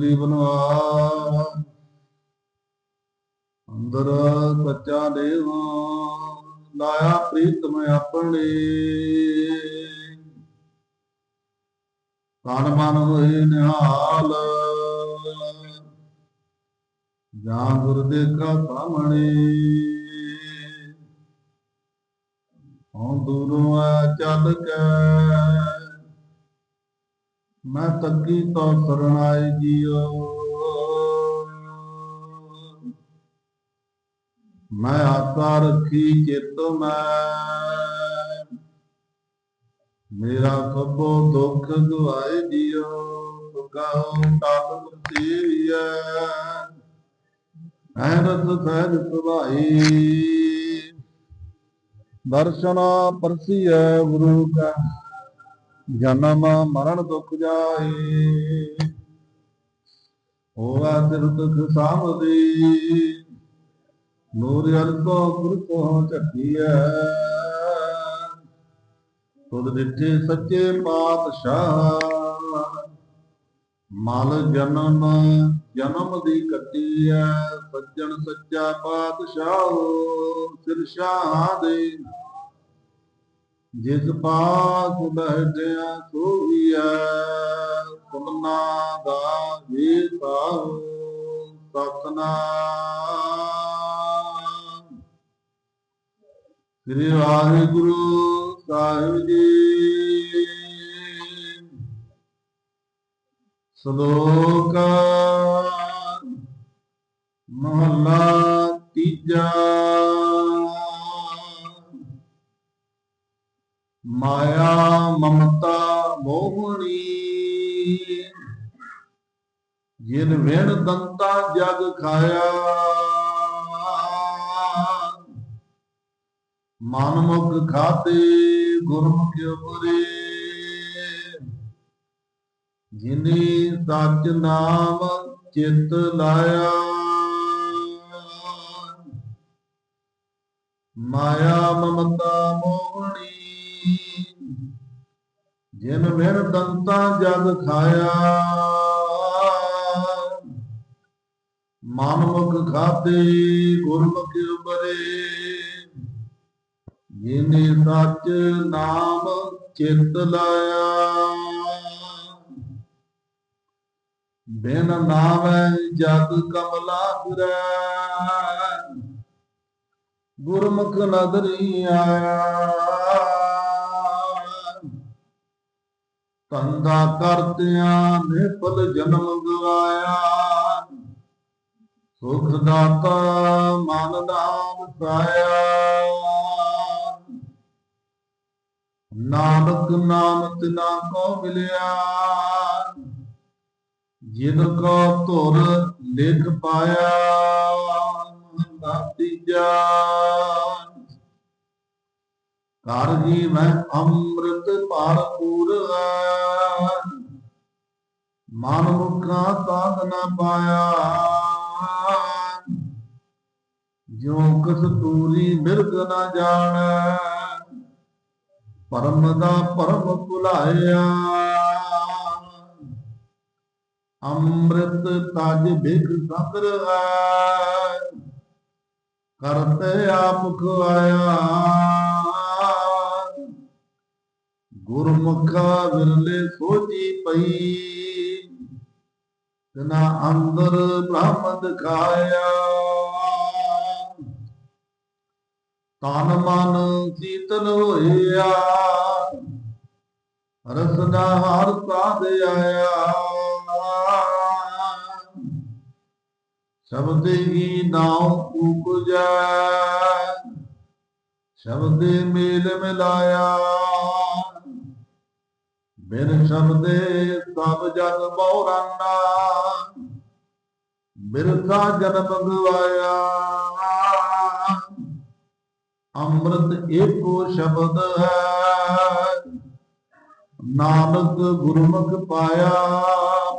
ਦੀ ਬਨਵਾ ਅੰਦਰ ਸੱਚਾ ਦੇਵ, ਲਾਇਆ ਪ੍ਰੀਤਮ ਆਪਣੇ। ਤਨ ਮਨ ਹੋਏ ਨਿਹਾਲ, ਜਾਂ ਗੁਰ ਦੇਖਾ ਸਾਹਮਣੇ। ਹਉ ਦੂਰੋਂ ਆ ਚੱਲ ਕੇ? ਮੈਂ ਤੱਕੀ ਤੋਂ ਸਰਣਾਈ ਜੀਓ। ਮੈਂ ਆਸਾ ਰੱਖੀ ਚਿੱਤ ਮੈਂ। ਮੇਰਾ ਸਭੋ ਦੁੱਖ ਦੁਆਏ ਜੀਓ। ਸੁਖਾਉ ਤਾਪ ਮੁਕਤੀਐ ਐਨਸ ਸਹਿਜ ਸੁਭਾਈ। ਦਰਸ਼ਨ ਪਰਸੀਐ ਗੁਰੂ ਕਾ। ਜਨਮ ਮਰਨ ਦੁਖ ਜਾਏ। ਹੋਆ ਸਿਰ ਸਾਮਦੀ ਨੂਰ ਅਲ ਗੁਰ ਕੋ ਝਕੀਐ ਤੁਧ ਦਿੱਤੇ ਸੱਚੇ ਪਾਤਸ਼ਾਹ। ਮਲ ਜਨਮ ਜਨਮ ਦੀ ਕੱਟੀ ਐ ਸੱਜਣ ਸੱਚਾ ਪਾਤਸ਼ਾਹ ਸਿਰ ਸ਼ਾਹ ਦੇ। ਜਿਸ ਪਾਸ ਬਹਿਟਿਆ ਸੋਈਐ ਸੁਮਨਾ ਦਾ ਵੇਸਾਉ ਸਤਨਾਮ। ਸ੍ਰੀ ਵਾਹਿਗੁਰੂ ਸਾਹਿਬ ਜੀ। ਸ਼ਲੋਕ ਮਹਲਾ ਤੀਜਾ। ਮਾਇਆ ਮਮਤਾ ਮੋਹਣੀ। ਜਿਨ ਵਿਣ ਦੰਤਾ ਜਗ ਖਾਇਆ। ਮਨ ਮੁਖ ਖਾਤੇ ਗੁਰਮੁਖ ਉਪਰੇ। ਜਿਨੀ ਸੱਚ ਨਾਮ ਚਿਤ ਲਾਇਆ। ਮਾਇਆ ਮਮਤਾ ਮੋਹਣੀ। ਜਿਨ ਵਿਣ ਦੰਤਾ ਜਗ ਖਾਇਆ, ਮਨ ਮੁਖ ਖਾਤੇ ਗੁਰਮੁਖ ਉਪਰੇ। ਜਿਨੇ ਸੱਚ ਨਾਮ ਚਿਤ ਲਾਇਆ, ਬਿਨ ਨਾਮੈ ਜਗ ਕਮਲਾ ਫਿਰੈ। ਗੁਰਮੁਖ ਨਦਰੀ ਆਇਆ ਤੰਦਾ ਕਰਤਿਆਂ ਨਿਪਲ ਜਨਮ ਗਵਾਇਆ। ਸੁਖ ਦਾਤਾ ਮਨ ਨਾਮ ਸਾਇਆ ਨਾਨਕ ਨਾਮ ਤਿਨਾ ਕੋ ਮਿਲਿਆ। ਜਿਨ ਕੋ ਧੁਰ ਲਿਖ ਪਾਇਆ ਮਹਲਾ ਤੀਜਾ। ਕਰ ਜੀ ਮੈਂ ਅੰਮ੍ਰਿਤ ਭਰਪੂਰ ਮਨ ਮੁਖਾ ਸਾਧ ਨਾ ਪਾਇਆ। ਜੋ ਕਸਤੂਰੀ ਮਿਰਗ ਨਾ ਜਾਣੈ। ਪਰਮ ਦਾ ਪਰਮ ਭੁਲਾਇਆ। ਅੰਮ੍ਰਿਤ ਤਜ ਬਿਗ ਸਦਰ ਹੈ ਕਰਤੇ ਆਪ ਖੁਆਇਆ। ਗੁਰਮੁਖ ਵਿਰਲੇ ਸੋਜੀ ਪਈ। ਤਨਾ ਅੰਦਰ ਬ੍ਰਹਮ ਖਾਇਆ। ਤਨ ਮਨ ਸੀਤਲ ਹੋਇਆ। ਰਸਨਾ ਹਰ ਸਾਧ ਆਇਆ। ਸ਼ਬਦੇ ਹੀ ਨਾਮ ਉਪਜੈ। ਸ਼ਬਦੇ ਮੇਲ ਮਿਲਾਇਆ। ਬਿਨ ਸ਼ਬਦੇ ਸਭ ਜਗ ਬੌਰਾਨਾ, ਬਿਰਥਾ ਜਨਮ ਗਵਾਇਆ ਅੰਮ੍ਰਿਤ ਏਕੋ ਸ਼ਬਦ ਹੈ, ਨਾਨਕ ਗੁਰਮੁਖ ਪਾਇਆ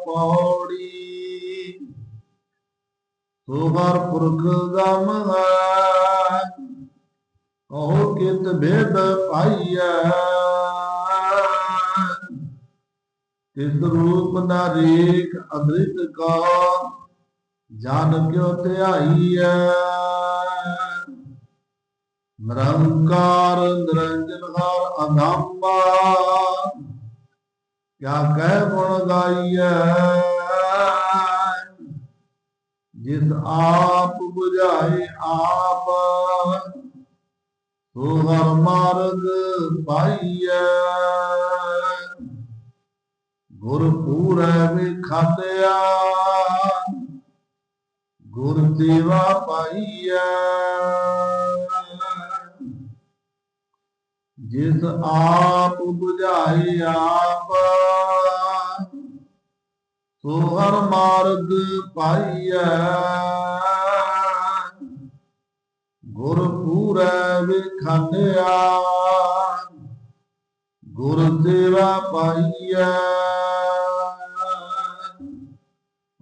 ਪੌੜੀ। ਸੋਹਰ ਪੁਰਖ ਗਮ ਹੈ, ਕਹੋ ਕਿਤ ਭੇਦ ਪਾਈਐ। ਤਿਸ ਰੂਪ ਨਾ ਰੇਖ ਅੰਮ੍ਰਿਤ ਕਾ, ਜਨ ਕਿਉ ਧਿਆਈਐ। ਨਿਰੰਕਾਰ ਨਿਰੰਜਨ ਹਰ ਅਨਾਮਾ, ਕਿਆ ਕਹਿ ਗੁਣ ਗਾਈਐ। ਜਿਸ ਆਪ 부ਝਾਏ ਆਪ, ਸੋ ਹਰ ਮਾਰਗ ਪਾਈਐ। ਗੁਰ ਪੂਰੈ ਵਿਖਾਤਿਆ, ਗੁਰ ਸੇਵਾ ਪਾਈਐ। ਜਿਸ ਆਪ 부ਝਾਏ ਆਪ, ਸੋ ਹਰ ਮਾਰਗ ਪਾਈਐ। ਗੁਰ ਪੂਰੈ ਵਿਖਾਨਿਆ ਗੁਰ ਸੇਵਾ ਪਾਈਐ।